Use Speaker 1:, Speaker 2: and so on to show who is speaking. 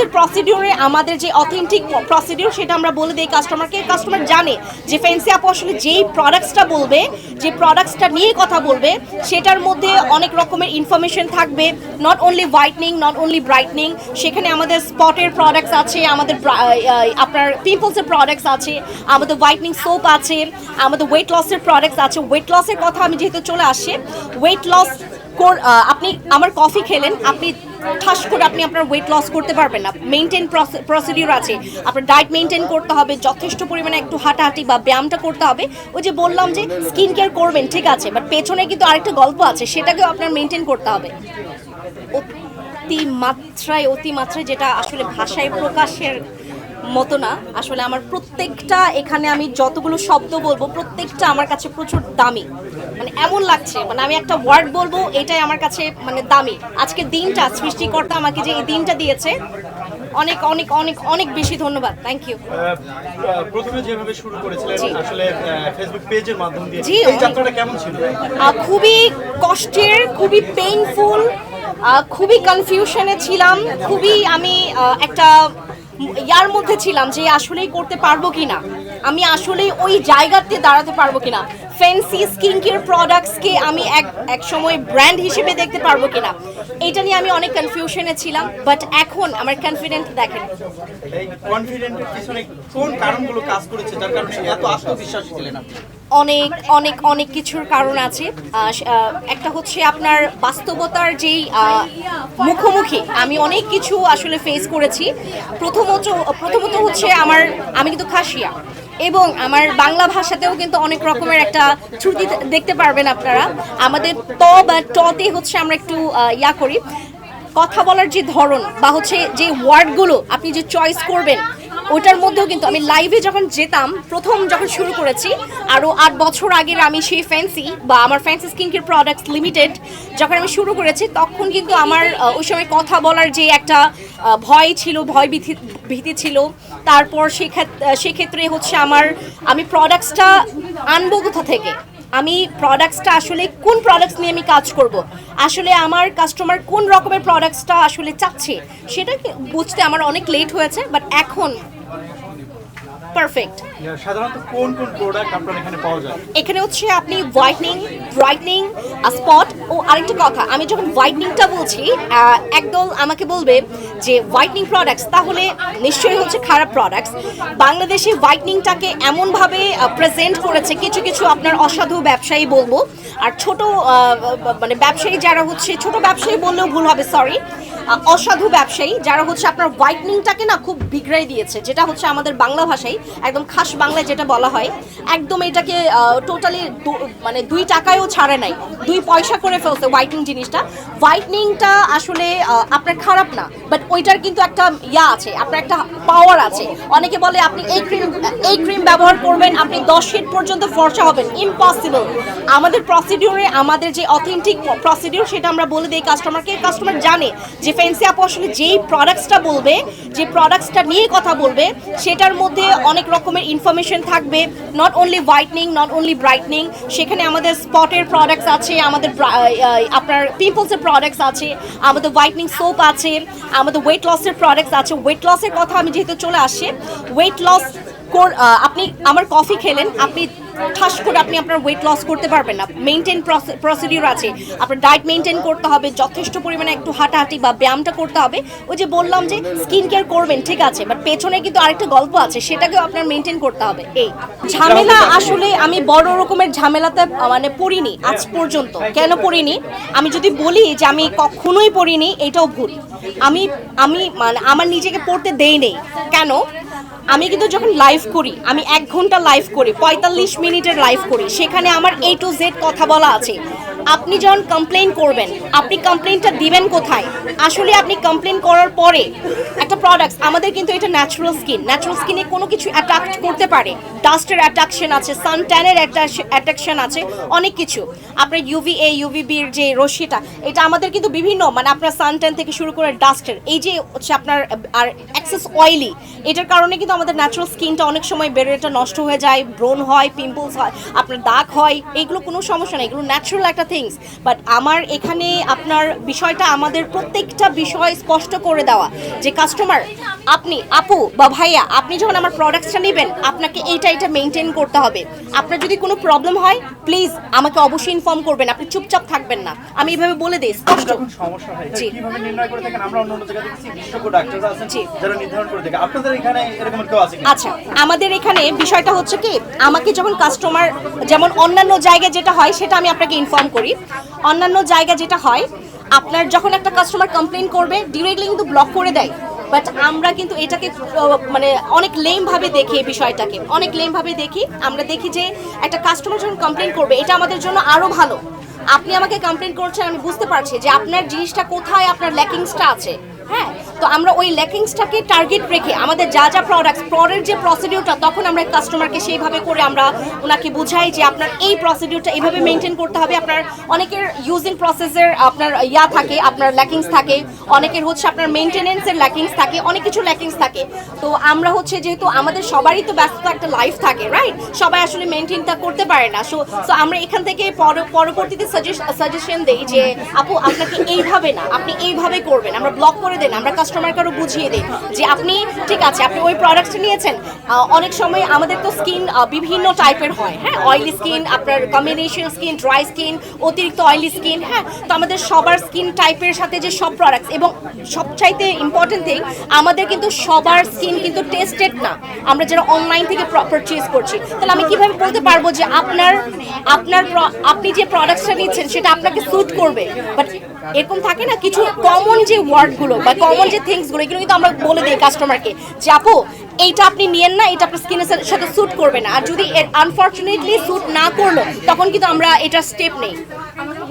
Speaker 1: প্রসিডিউরে আমাদের যে authentic procedure সেটা আমরা বলে দিই কাস্টমারকে কাস্টমার জানে যে ফ্যান্সি আপু আসলে যেই প্রোডাক্টসটা বলবে, যে প্রোডাক্টসটা নিয়ে কথা বলবে, সেটার মধ্যে অনেক রকমের ইনফরমেশন থাকবে। Not only whitening not only brightening সেখানে আমাদের স্পটের প্রোডাক্টস আছে, আমাদের আপনার পিম্পলসের প্রোডাক্টস আছে, আমাদের হোয়াইটনিং সোপ আছে, আমাদের ওয়েট লসের প্রোডাক্টস আছে। ওয়েট লসের কথা আমি যেহেতু চলে আসি ওয়েট লস আপনি আমার কফি খেলেন, আপনি ঠাস করে আপনি আপনার ওয়েট লস করতে পারবেন না। মেনটেন প্রসিডিউর আছে। আপনার ডায়েট মেনটেন করতে হবে, যথেষ্ট পরিমাণে একটু হাঁটাহাঁটি বা ব্যায়ামটা করতে হবে। ওই যে বললাম যে স্কিন কেয়ার করবেন, ঠিক আছে বাট পেছনে কিন্তু আরেকটা গল্প আছে, সেটাকেও আপনার মেনটেন করতে হবে। অতি মাত্রায় অতি মাত্রায় যেটা আসলে ভাষায় প্রকাশের মতো না। আসলে আমার প্রত্যেকটা এখানে আমি যতগুলো শব্দ বলব প্রত্যেকটা আমার কাছে প্রচুর দামি। মানে এমন লাগছে মানে আমি একটা ওয়ার্ড বলব এটাই আমার কাছে মানে দামি। আজকে দিনটা সৃষ্টিকর্তা আমাকে যে এই দিনটা দিয়েছে অনেক অনেক অনেক অনেক বেশি ধন্যবাদ। থ্যাংক ইউ
Speaker 2: প্রথমে যেভাবে শুরু করেছিলেন। আসলে ফেসবুক পেজের মাধ্যম দিয়ে এই যাত্রাটা কেমন ছিল?
Speaker 1: খুবই কষ্টের খুবই পেইনফুল খুবই কনফিউশনে ছিলাম। খুবই আমি একটা ইয়ার মধ্যে ছিলাম যে আসলেই করতে পারব কিনা। আমি আসলেই ওই জায়গাতে দাঁড়াতে পারব কিনা। ফ্যান্সি স্কিন কেয়ার প্রোডাক্টসকে আমি এক এক সময় ব্র্যান্ড হিসেবে দেখতে পারব কিনা এটা নিয়ে আমি অনেক কনফিউশনে ছিলাম বাট এখন আমার কনফিডেন্ট দেখেন।
Speaker 2: কনফিডেন্টের পিছনে কোন কারণগুলো কাজ করেছে যার কারণে এত আত্মবিশ্বাসী ছিলেন আপনি?
Speaker 1: অনেক অনেক অনেক কিছুর কারণ আছে। একটা হচ্ছে আপনার বাস্তবতার যেই মুখোমুখি আমি অনেক কিছু আসলে ফেস করেছি। প্রথমত প্রথমত হচ্ছে আমার আমি কিন্তু খাসিয়া। এবং আমার বাংলা ভাষাতেও কিন্তু অনেক রকমের একটা ত্রুটি দেখতে পারবেন আপনারা। আমাদের ত বা টতে হচ্ছে আমরা একটু ইয়া করি। কথা বলার যে ধরন বা হচ্ছে যে ওয়ার্ডগুলো আপনি যে চয়েস করবেন ওটার মধ্যেও কিন্তু আমি লাইভে যখন যেতাম প্রথম যখন শুরু করেছি আরও আট বছর আগের আমি সেই ফ্যান্সি বা আমার fancy skin care products limited যখন আমি শুরু করেছি তখন কিন্তু আমার ওই সময় কথা বলার যে একটা ভয় ছিল ভয় ভীতি ভীতি ছিল তারপর সেক্ষেত্রে সেক্ষেত্রে হচ্ছে আমার আমি প্রোডাক্টসটা আনব কোথা থেকে? আমি প্রোডাক্টসটা আসলে কোন প্রোডাক্টস নিয়ে আমি কাজ করব? আসলে আমার কাস্টমার কোন রকমের প্রোডাক্টসটা আসলে চাচ্ছে? সেটা বুঝতে আমার অনেক লেট হয়েছে বাট এখন পারফেক্ট
Speaker 2: সাধারণত কোন কোন প্রোডাক্ট আপনার এখানে পাওয়া যায়?
Speaker 1: এখানে হচ্ছে আপনি হোয়াইটনিং ব্রাইটনিং স্পট ও আরেকটা কথা আমি যখন হোয়াইটনিংটা বলছি একদল আমাকে বলবে যে হোয়াইটনিং প্রোডাক্টস তাহলে নিশ্চয়ই হচ্ছে খারাপ প্রোডাক্টস বাংলাদেশে হোয়াইটনিংটাকে এমনভাবে প্রেজেন্ট করেছে কিছু কিছু আপনার অসাধু ব্যবসায়ী বলব আর ছোট মানে ব্যবসায়ী যারা হচ্ছে ছোট ব্যবসায়ী বললেও ভুল হবে সরি অসাধু ব্যবসায়ী, যারা হচ্ছে আপনার হোয়াইটনিংটাকে না খুব বিগড়াই দিয়েছে, যেটা হচ্ছে আমাদের বাংলা ভাষায়, একদম খাস বাংলায় যেটা বলা হয়, একদম এটাকে টোটালি মানে দুই টাকায়ও ছাড়ে নাই, দুই পয়সা করে ফেলছে হোয়াইটনিং জিনিসটা। হোয়াইটনিংটা আসলে আপনার খারাপ না বাট ওইটার কিন্তু একটা ইয়া আছে, আপনার একটা পাওয়ার আছে। অনেকে বলে আপনি এই ক্রিম এই ক্রিম ব্যবহার করবেন, আপনি দশ ফিট পর্যন্ত ফর্সা হবেন ইম্পসিবল আমাদের প্রসিডিউরে আমাদের যে অথেন্টিক প্রসিডিউর সেটা আমরা বলে দিই কাস্টমারকে কাস্টমার জানে যে ফ্যান্সি আপু আসলে যেই প্রোডাক্টসটা বলবে, যে প্রোডাক্টসটা নিয়ে কথা বলবে, সেটার মধ্যে অনেক রকমের ইনফরমেশন থাকবে। Not only whitening not only brightening সেখানে আমাদের স্পটের প্রোডাক্টস আছে, আমাদের আপনার পিম্পলসের প্রোডাক্টস আছে, আমাদের হোয়াইটনিং সোপ আছে, আমাদের ওয়েট লসের প্রোডাক্টস আছে। ওয়েট লসের কথা আমি যেহেতু চলে আসি ওয়েট লস আপনি আমার কফি খেলেন, আপনি ঠাস করে আপনি আপনার ওয়েট লস করতে পারবেন না। মেনটেন প্রসিডিউর আছে। আপনার ডায়েট মেনটেন করতে হবে যথেষ্ট পরিমাণে একটু হাঁটাহাঁটি বা ব্যায়ামটা করতে হবে। ওই যে বললাম যে স্কিন কেয়ার করবেন ঠিক আছে বাট পেছনে কিন্তু আরেকটা গল্প আছে সেটাকেও আপনার মেনটেন করতে হবে। এই ঝামেলা আসলে আমি বড় রকমের ঝামেলাতে মানে পড়িনি আজ পর্যন্ত। কেন পড়িনি? আমি যদি বলি যে আমি কখনোই পড়িনি এটাও ভুল। আমি আমি মানে আমার নিজেকে পড়তে দেই নেই। কেন? আমি কিন্তু যখন লাইভ করি আমি এক ঘণ্টা লাইভ করি পঁয়তাল্লিশ মিনিটের লাইভ করি। সেখানে আমার এ টু জেড কথা বলা আছে। আপনি যখন কমপ্লেন করবেন, আপনি কমপ্লেনটা দিবেন কোথায়? আসলে আপনি কমপ্লেন করার পরে একটা প্রোডাক্ট আমাদের কিন্তু এটা ন্যাচারাল স্কিন ন্যাচারাল স্কিনে কোনো কিছু অ্যাট্রাক্ট করতে পারে। ডাস্টের অ্যাট্রাকশন আছে সান ট্যানের অ্যাট্রাকশন আছে, অনেক কিছু। আপনার ইউভি এ ইউভি বির যে রশ্মিটা, এটা আমাদের কিন্তু বিভিন্ন মানে আপনার সান ট্যান থেকে শুরু করে ডাস্টের এই যে হচ্ছে আপনার, আর এক্সেস অয়েলি এটার কারণে কিন্তু আমাদের ন্যাচারাল স্কিনটা অনেক সময় বেড়েটা নষ্ট হয়ে যায় ব্রোন হয় পিম্পলস হয়, আপনার দাগ হয় এইগুলো কোনো সমস্যা নেই, এগুলো ন্যাচারাল একটা থিংস বাট আমার এখানে আপনার বিষয়টা আমাদের প্রত্যেকটা বিষয় স্পষ্ট করে দেওয়া, যে কাস্টমার কাস্টমার আপনি আপু বা ভাইয়া আপনি যখন আমার প্রোডাক্টসটা নেবেন আপনাকে এইটা এটা মেনটেন করতে হবে। আপনার যদি কোনো প্রবলেম হয় প্লিজ আমাকে অবশ্যই ইনফর্ম করবেন আপনি চুপচাপ থাকবেন না। আমি এইভাবে বলে দিই স্পষ্ট।
Speaker 2: সমস্যা হয়
Speaker 1: জি।
Speaker 2: কীভাবে নির্ণয় করে থাকেন আমরা অন্য অন্য জায়গায় দেখছি বিশেষজ্ঞ ডাক্তাররা আছেন যারা নির্ধারণ করে থাকে আপনাদের এখানে এরকম কেউ আছে
Speaker 1: আচ্ছা আমাদের এখানে বিষয়টা হচ্ছে কি আমাকে যখন কাস্টমার যেমন অন্যান্য জায়গায় যেটা হয় সেটা আমি আপনাকে ইনফর্ম করি। অন্যান্য জায়গা যেটা হয় আপনার যখন একটা কাস্টমার কমপ্লেন করবে ডিরেক্টলি কিন্তু ব্লক করে দেয়। বাট আমরা কিন্তু এটাকে মানে অনেক লেমভাবে দেখি এই বিষয়টাকে। অনেক লেমভাবে দেখি। আমরা দেখি যে একটা কাস্টমার যখন কমপ্লেন করবে, এটা আমাদের জন্য আরও ভালো। আপনি আমাকে কমপ্লেন করছেন, আমি বুঝতে পারছি যে আপনার জিনিসটা কোথায়, আপনার ল্যাকিংসটা আছে। হ্যাঁ? তো আমরা ওই ল্যাকিংসটাকে টার্গেট রেখে আমাদের যা যা প্রোডাক্টস পরের যে প্রসিডিউরটা তখন আমরা কাস্টমারকে সেইভাবে করে আমরা ওনাকে বুঝাই যে আপনার এই প্রসিডিউরটা এইভাবে মেনটেন করতে হবে। আপনার অনেকের ইউজিং প্রসেসের আপনার ইয়া থাকে, আপনার ল্যাকিংস থাকে, অনেকের হচ্ছে আপনার মেনটেনেন্সের ল্যাকিংস থাকে, অনেক কিছু ল্যাকিংস থাকে। তো আমরা হচ্ছে যেহেতু আমাদের সবারই তো ব্যস্ত একটা লাইফ থাকে রাইট সবাই আসলে মেনটেনটা করতে পারে না। সো সো আমরা এখান থেকে পর- পরবর্তীতে সাজেশন দেই যে, আপু, আপনাকে এইভাবে না, আপনি এইভাবে করবেন, আমরা ব্লক করে দেন, আমরা কাস্টমারকে আরও বুঝিয়ে দিই যে আপনি, ঠিক আছে, আপনি ওই প্রোডাক্টটা নিয়েছেন অনেক সময় আমাদের তো স্কিন বিভিন্ন টাইপের হয় হ্যাঁ? অয়েলি স্কিন আপনার কম্বিনেশন স্কিন ড্রাই স্কিন অতিরিক্ত অয়েলি স্কিন হ্যাঁ? তো আমাদের সবার স্কিন টাইপের সাথে যে সব প্রোডাক্টস এবং সবচাইতে ইম্পর্টেন্ট থিং আমাদের কিন্তু সবার স্কিন কিন্তু টেস্টেড না। আমরা যারা অনলাইন থেকে পারচেজ করছি, তাহলে আমি কীভাবে বলতে পারব যে আপনার আপনার আপনি যে প্রোডাক্টসটা নিচ্ছেন, সেটা আপনাকে স্যুট করবে? বাট এরকম থাকে না, কিছু কমন যে ওয়ার্ডগুলো বা কমন যে থিংসগুলো এগুলো কিন্তু আমরা বলে দিই কাস্টমারকে যে আপু, এইটা আপনি নিয়েন না, এটা আপনার স্কিনের সাথে স্যুট করবে না। আর যদি আনফর্চুনেটলি স্যুট না করল, তখন কিন্তু আমরা এটা স্টেপ নেই।